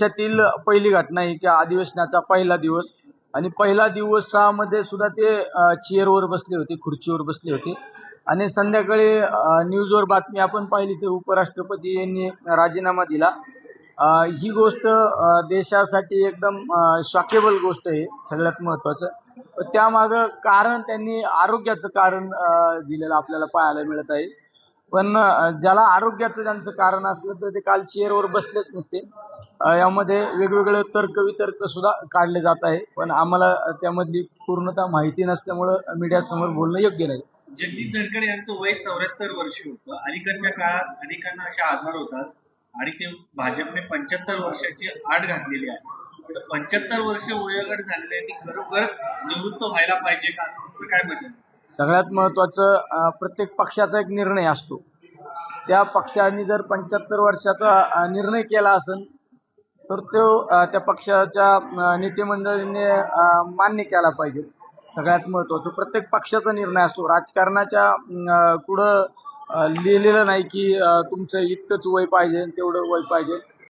देशातील पहिली घटना आहे की अधिवेशनाचा पहिला दिवस. आणि पहिला दिवसामध्ये सुद्धा ते चेअरवर बसले होते खुर्चीवर बसले होते. आणि संध्याकाळी न्यूजवर बातमी आपण पाहिली तर उपराष्ट्रपती यांनी राजीनामा दिला. ही गोष्ट देशासाठी एकदम शॉकेबल गोष्ट आहे सगळ्यात महत्त्वाचं. त्यामागं कारण त्यांनी आरोग्याचं कारण दिलेलं आपल्याला पाहायला मिळत आहे. पण ज्याला आरोग्याचं ज्यांचं कारण असलं तर ते काल चेअरवर बसलेच नसते. यामध्ये वेगवेगळे तर्क वितर्क सुद्धा काढले जात आहे. पण आम्हाला त्यामधली पूर्णतः माहिती नसल्यामुळं मीडियासमोर बोलणं योग्य नाही. जगदीप धनखड यांचं वय चौऱ्याहत्तर वर्ष होतं. अलीकडच्या काळात अनेकांना असे आजार होतात आणि ते भाजपने पंच्याहत्तर वर्षाची आट घातलेली आहे. पंच्याहत्तर वर्ष वयोगट झालेले खरोखर निवृत्त व्हायला पाहिजे का? असं काय मत सगळ्यात महत्त्वाचं प्रत्येक पक्षाचा एक निर्णय असतो. त्या पक्षाने जर पंच्याहत्तर वर्षाचा निर्णय केला असेल तर तो त्या पक्षाच्या नेतेमंडळीने मान्य केला पाहिजे. सगळ्यात महत्त्वाचं प्रत्येक पक्षाचा निर्णय असतो. राजकारणाच्या कुठं पुढं लिहिलेलं नाही की तुमचं इतकंच वय पाहिजे तेवढं वय पाहिजे.